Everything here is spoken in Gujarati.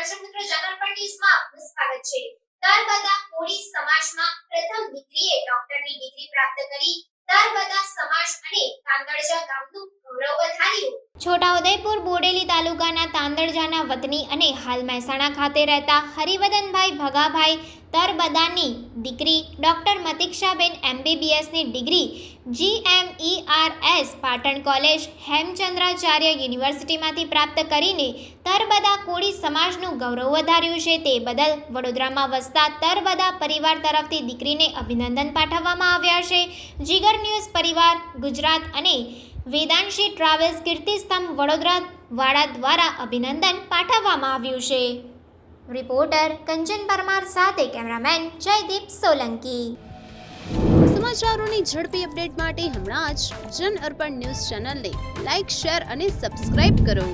દર્શક મિત્રો જનરપણ ન્યૂઝમાં આપનું સ્વાગત છે. તળબદા કોળી સમાજમાં પ્રથમ દીકરીએ ડોક્ટરની ડિગ્રી પ્રાપ્ત કરી. ત્યાર તળબદા સમાજ અને કાંગડજા ગામનું ગૌરવ વધાર્યું. છોટાઉદેપુર બોડેલી તાલુકાના તાંદળજાના વતની અને હાલ મહેસાણા ખાતે રહેતા હરિવદનભાઈ ભગાભાઈ તરબદાની દીકરી doctor મતિક્ષાબેન એમબીબીએસની degree GMERS Patan college Hemchandracharya યુનિવર્સિટીમાંથી પ્રાપ્ત કરીને તરબદા કોળી સમાજનું ગૌરવ વધાર્યું છે તે બદલ વડોદરામાં વસતા તરબદા પરિવાર તરફથી દીકરીને અભિનંદન પાઠવવામાં આવ્યા છે. જીગર ન્યૂઝ પરિવાર ગુજરાત અને વેદાંશી ટ્રાવેલ્સ કીર્તિસ્તંભ વડોદરા વાળા દ્વારા અભિનંદન પાઠવવામાં આવ્યું છે. રિપોર્ટર કંચન પરમાર સાથે કેમેરામેન જયદીપ સોલંકી. સમાચારોની ઝડપી અપડેટ માટે હમણાં જ જન અર્પણ ન્યૂઝ ચેનલને લાઇક શેર અને સબસ્ક્રાઇબ કરો.